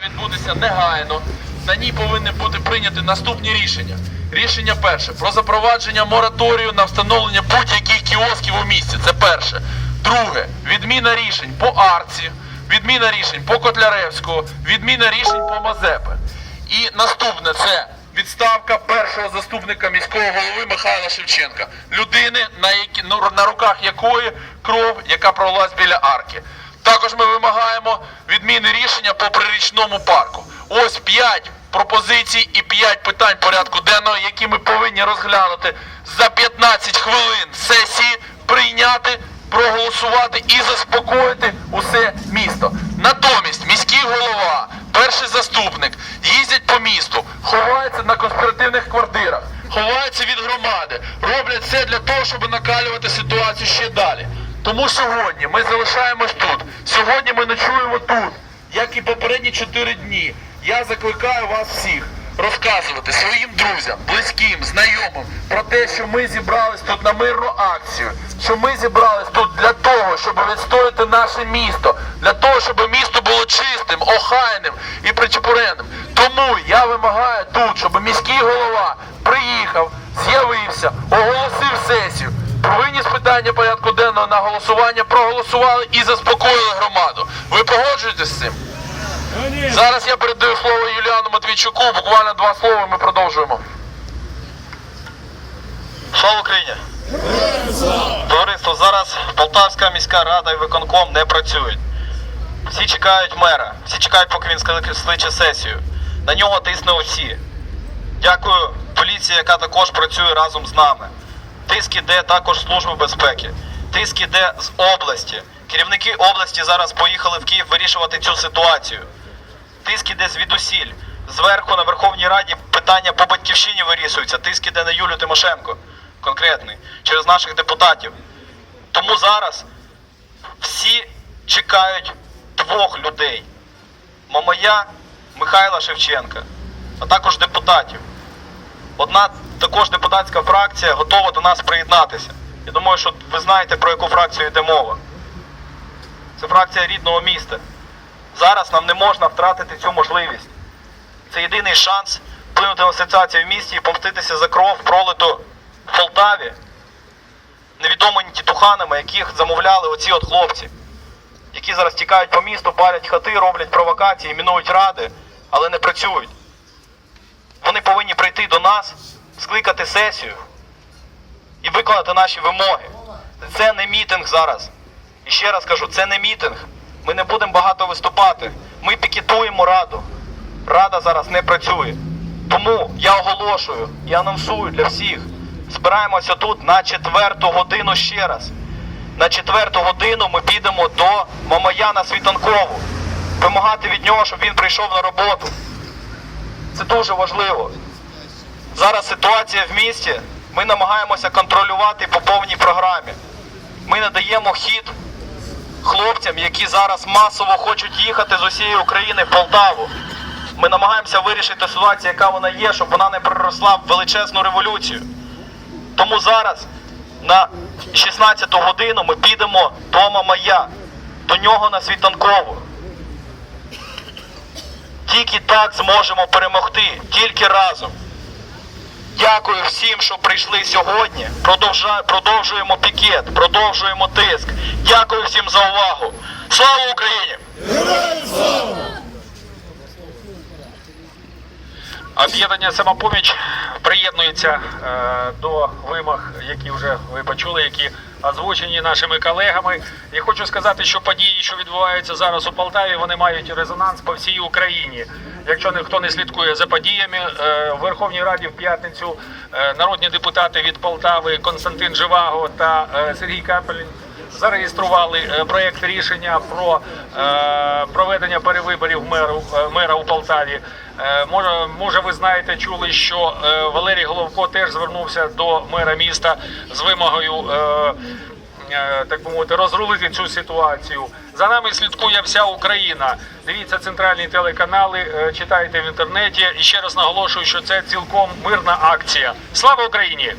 відбутися негайно. На ній повинні бути прийняті наступні рішення. Рішення перше про запровадження мораторію на встановлення будь-яких кіосків у місті. Це перше. Друге відміна рішень по Арці, відміна рішень по Котляревського, відміна рішень по Мазепи. І наступне це відставка першого заступника міського голови Михайла Шевченка, людини, на, які, ну, на руках якої кров, яка пролилась біля арки. Також ми вимагаємо відміни рішення по прирічному парку. Ось п'ять пропозицій і п'ять питань порядку денного, які ми повинні розглянути за 15 хвилин сесії, прийняти, проголосувати і заспокоїти усе місто. Натомість міський голова, перший заступник їздять по місту, ховаються на конспіративних квартирах, ховаються від громади, роблять все для того, щоб накалювати ситуацію ще далі. Тому сьогодні ми залишаємось тут. Сьогодні ми ночуємо тут, як і попередні чотири дні. Я закликаю вас всіх розказувати своїм друзям, близьким, знайомим про те, що ми зібрались тут на мирну акцію, що ми зібрались тут для того, щоб відстояти наше місто, для того, щоб місто було чистим, охайним і причепуренним. Тому я вимагаю тут, щоб міський голова приїхав, з'явився, оголосив сесію. Повинні з питання порядку денного на голосування проголосували і заспокоїли громаду. Ви погоджуєтесь з цим? Зараз я передаю слово Юліану Матвійчуку. Буквально два слова. Ми продовжуємо. Слава Україні! Товариство, зараз Полтавська міська рада і виконком не працюють. Всі чекають мера, всі чекають, поки він скличе сесію. На нього тисне усі. Дякую поліції, яка також працює разом з нами. Тиск іде також Служби безпеки. Тиск іде з області. Керівники області зараз поїхали в Київ вирішувати цю ситуацію. Тиск іде звідусіль. Зверху на Верховній Раді питання по батьківщині вирішуються. Тиск іде на Юлю Тимошенко, конкретний, через наших депутатів. Тому зараз всі чекають двох людей: Мамая, Михайла Шевченка, а також депутатів. Одна також депутатська фракція готова до нас приєднатися. Я думаю, що ви знаєте, про яку фракцію йде мова. Це фракція рідного міста. Зараз нам не можна втратити цю можливість. Це єдиний шанс вплинути на ситуацію в місті і помститися за кров, пролиту в Полтаві невідомими тітуханами, яких замовляли оці от хлопці, які зараз тікають по місту, палять хати, роблять провокації, мінують ради, але не працюють. Вони повинні прийти до нас, скликати сесію і виконати наші вимоги. Це не мітинг зараз. І ще раз кажу, це не мітинг. Ми не будемо багато виступати. Ми пікетуємо раду. Рада зараз не працює. Тому я оголошую і анонсую для всіх. Збираємося тут на четверту годину ще раз. На четверту годину ми підемо до Мамаяна Світанкову. Вимагати від нього, щоб він прийшов на роботу. Це дуже важливо. Зараз ситуація в місті. Ми намагаємося контролювати по повній програмі. Ми надаємо хід хлопцям, які зараз масово хочуть їхати з усієї України в Полтаву. Ми намагаємося вирішити ситуацію, яка вона є, щоб вона не переросла в величезну революцію. Тому зараз на 16 годину ми підемо до Мамая, до нього на світанкову. Тільки так зможемо перемогти, тільки разом. Дякую всім, що прийшли сьогодні. Продовжуємо пікет, продовжуємо тиск. Дякую всім за увагу. Слава Україні! Об'єднання самопоміч приєднується е, до вимог, які вже ви почули, які озвучені нашими колегами. І хочу сказати, що події, що відбуваються зараз у Полтаві, вони мають резонанс по всій Україні. Якщо ніхто не слідкує за подіями, е, в Верховній Раді в п'ятницю е, народні депутати від Полтави Константин Живаго та Сергій Капелін зареєстрували проєкт рішення про проведення перевиборів меру, мера у Полтаві. Е, Може, може, ви знаєте, чули, що е, Валерій Головко теж звернувся до мера міста з вимогою. е, Так би мовити, розрулити цю ситуацію. За нами слідкує вся Україна. Дивіться центральні телеканали, читайте в інтернеті. І ще раз наголошую, що це цілком мирна акція. Слава Україні!